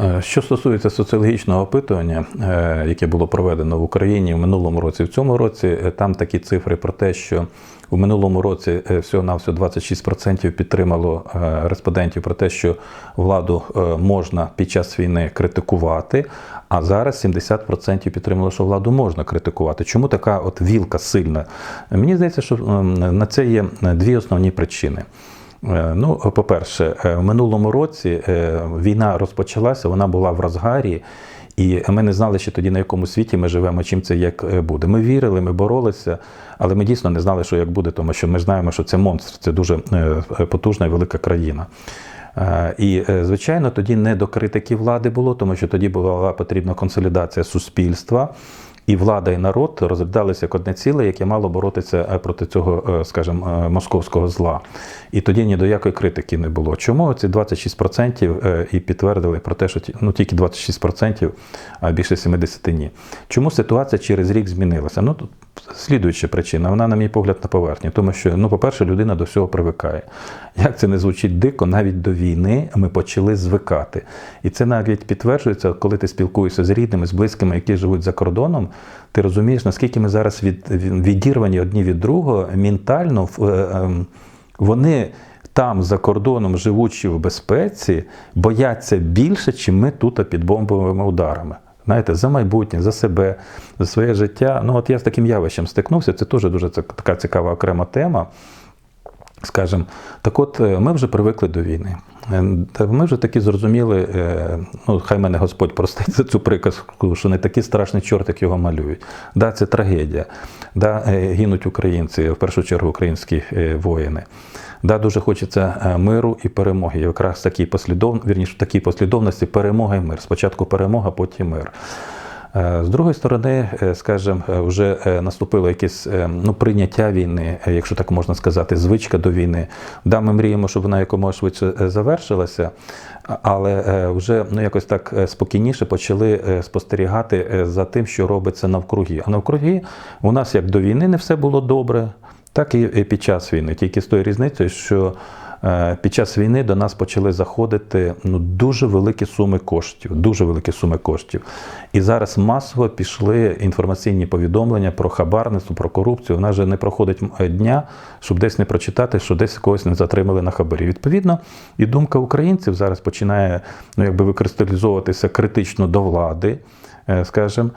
Е, Що стосується соціологічного опитування, е, яке було проведено в Україні в минулому році, в цьому році е, там такі цифри про те, що у минулому році всього на всього 26% підтримало респондентів про те, що владу можна під час війни критикувати, а зараз 70% підтримало, що владу можна критикувати. Чому така от вілка сильна? Мені здається, що на це є дві основні причини. Е, Ну, по-перше, е, в минулому році е, війна розпочалася, вона була в розгарі, і ми не знали ще тоді, на якому світі ми живемо, чим це як буде. Ми вірили, ми боролися, але ми дійсно не знали, що як буде, тому що ми знаємо, що це монстр, це дуже потужна і велика країна. І, звичайно, тоді не до критики влади було, тому що тоді була потрібна консолідація суспільства. І влада, і народ розглядалися як одне ціле, яке мало боротися е, проти цього, е, скажімо, е, московського зла. І тоді ні до якої критики не було. Чому ці 26% е, і підтвердили про те, що ну, тільки 26%, а більше 70% ні. Чому ситуація через рік змінилася? Ну, тут слідуюча причина, вона, на мій погляд, на поверхні. Тому що, ну, по-перше, людина до всього привикає. Як це не звучить дико, навіть до війни ми почали звикати. І це навіть підтверджується, коли ти спілкуєшся з рідними, з близькими, які живуть за кордоном, ти розумієш, наскільки ми зараз від, від- відірвані одні від другого ментально. е, ем, Вони там за кордоном, живучи в безпеці, бояться більше, чим ми тут під бомбовими ударами. Знаєте, за майбутнє, за себе, за своє життя. Ну, от я з таким явищем стикнувся. Це теж дуже така цікава окрема тема. Скажем, так от е, ми вже привикли до війни. Е, Ми вже такі зрозуміли, е, ну хай мене Господь простить за цю приказку, що не такий страшний чорт, як його малюють. Да, це трагедія. Да, е, гинуть українці, в першу чергу українські воїни. Да, дуже хочеться миру і перемоги. Якраз такій послідов... вірніше, такій послідовності перемога і мир. Спочатку перемога, потім мир. Е, З другої сторони, е, скажімо, е, вже наступило якесь ну, прийняття війни, якщо так можна сказати, звичка до війни. Да, ми мріємо, щоб вона якомога швидше завершилася, але вже ну, якось так спокійніше почали спостерігати за тим, що робиться навкруги. А навкруги у нас як до війни не все було добре, так і під час війни. Тільки з тою різницею, що під час війни до нас почали заходити ну, дуже великі суми коштів, дуже великі суми коштів. І зараз масово пішли інформаційні повідомлення про хабарництво, про корупцію. У нас же не проходить дня, щоб десь не прочитати, що десь когось не затримали на хабарі. Відповідно, і думка українців зараз починає ну, якби викристалізовуватися критично до влади. Е, Скажем,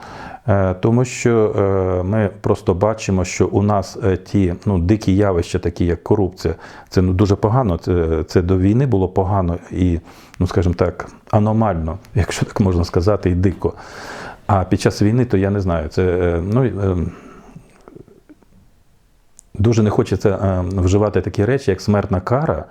Е, тому що е, ми просто бачимо, що у нас ті ну, дикі явища, такі як корупція, це ну, дуже погано. Це, це до війни було погано і, ну скажімо так, аномально, якщо так можна сказати, і дико. А під час війни, то я не знаю, це ну, дуже не хочеться вживати такі речі, як смертна кара.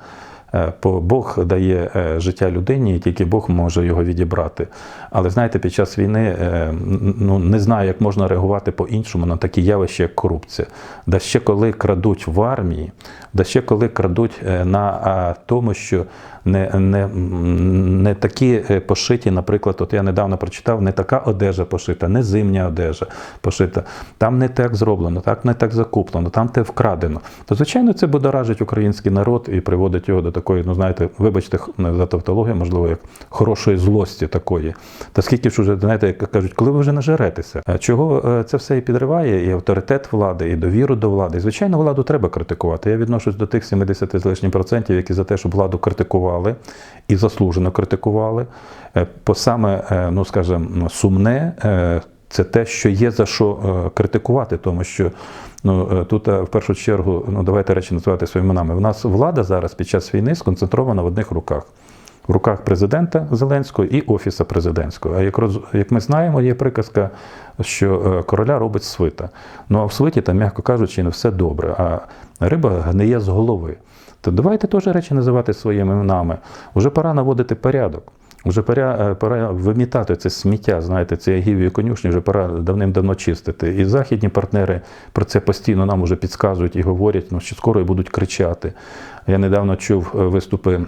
Е, Бог дає е, життя людині, і тільки Бог може його відібрати. Але знаєте, під час війни е, ну, не знаю, як можна реагувати по-іншому на такі явища, як корупція. Да ще коли крадуть в армії, да ще коли крадуть е, на тому, що не, не, не такі е, пошиті, наприклад, от я недавно прочитав, не така одежа пошита, не зимня одежа пошита. Там не так зроблено, так не так закуплено, там те вкрадено. То, звичайно, це будоражить український народ і приводить його до такої, ну знаєте, вибачте за тавтологію, можливо, як хорошої злості такої. Та скільки ж уже, знаєте, як кажуть, коли ви вже нажеретеся? Е, Чого це все і підриває, і авторитет влади, і довіру до влади. Звичайно, владу треба критикувати. Я відношусь до тих 70 з лишнім процентів, які за те, щоб владу критикували і заслужено критикували. Бо По саме, е, ну скажімо, сумне. е, Це те, що є за що е, критикувати, тому що ну е, тут е, в першу чергу, ну давайте речі називати своїми іменами. У нас влада зараз під час війни сконцентрована в одних руках. В руках президента Зеленського і офіса президентського. А як роз- як ми знаємо, є приказка, що е, короля робить свита. Ну а в свиті там, м'яко кажучи, не все добре, а риба гниє з голови. То давайте теж речі називати своїми іменами. Уже пора наводити порядок. Вже пора, е, пора вимітати це сміття, знаєте, ці агіві конюшні вже пора давним-давно чистити. І західні партнери про це постійно нам вже підказують і говорять, ну, що скоро і будуть кричати. Я недавно чув е, виступи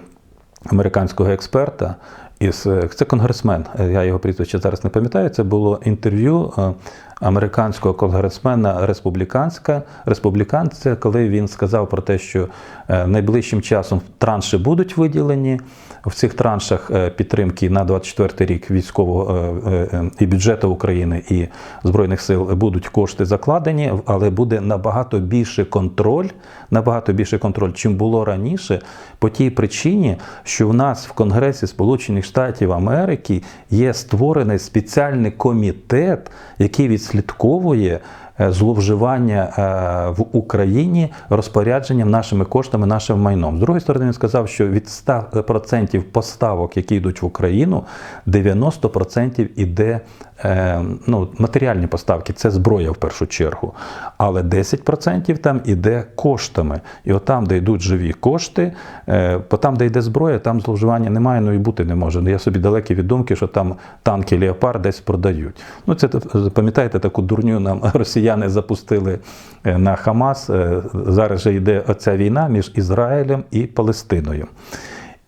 американського експерта. Із, це конгресмен, я його прізвище зараз не пам'ятаю. Це було інтерв'ю е, американського конгресмена республіканська республіканця, коли він сказав про те, що е, найближчим часом транші будуть виділені. В цих траншах е, підтримки на 24 рік військового е, і бюджету України і збройних сил будуть кошти закладені, але буде набагато більше контроль, набагато більше контроль, чим було раніше, по тій причині, що в нас в Конгресі Сполучених Штатів Америки є створений спеціальний комітет, який відслідковує е, зловживання е, в Україні розпорядженням нашими коштами, нашим майном. З другої сторони, він сказав, що від 100% поставок, які йдуть в Україну, 90% іде е, ну, матеріальні поставки, це зброя в першу чергу. Але 10% там іде коштами. І от там, де йдуть живі кошти, е, бо там, де йде зброя, там зловживання немає, ну і бути не може. Я собі далекий від думки, що там танки Леопард десь продають. Ну, це пам'ятаєте, таку дурню нам росіяни запустили е, на Хамас. Е, Зараз же йде оця війна між Ізраїлем і Палестиною.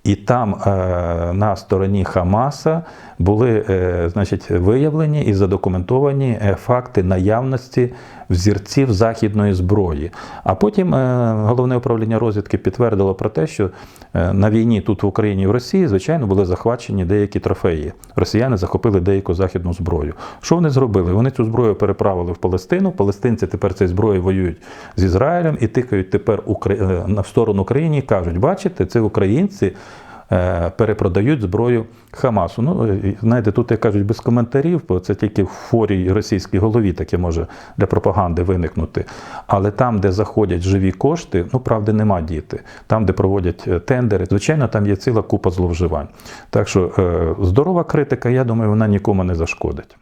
І там е, на стороні Хамаса були е, значить, виявлені і задокументовані е, факти наявності взірців західної зброї. А потім головне управління розвідки підтвердило про те, що на війні тут в Україні і в Росії, звичайно, були захвачені деякі трофеї. Росіяни захопили деяку західну зброю. Що вони зробили? Вони цю зброю переправили в Палестину. Палестинці тепер цією зброєю воюють з Ізраїлем і тикають тепер на сторону України і кажуть: бачите, це українці перепродають зброю Хамасу. Ну, і, знаєте, тут, як кажуть, без коментарів, бо це тільки в форі російській голові таке може для пропаганди виникнути. Але там, де заходять живі кошти, ну, правди нема діти. Там, де проводять е, тендери, звичайно, там є ціла купа зловживань. Так що е, здорова критика, я думаю, вона нікому не зашкодить.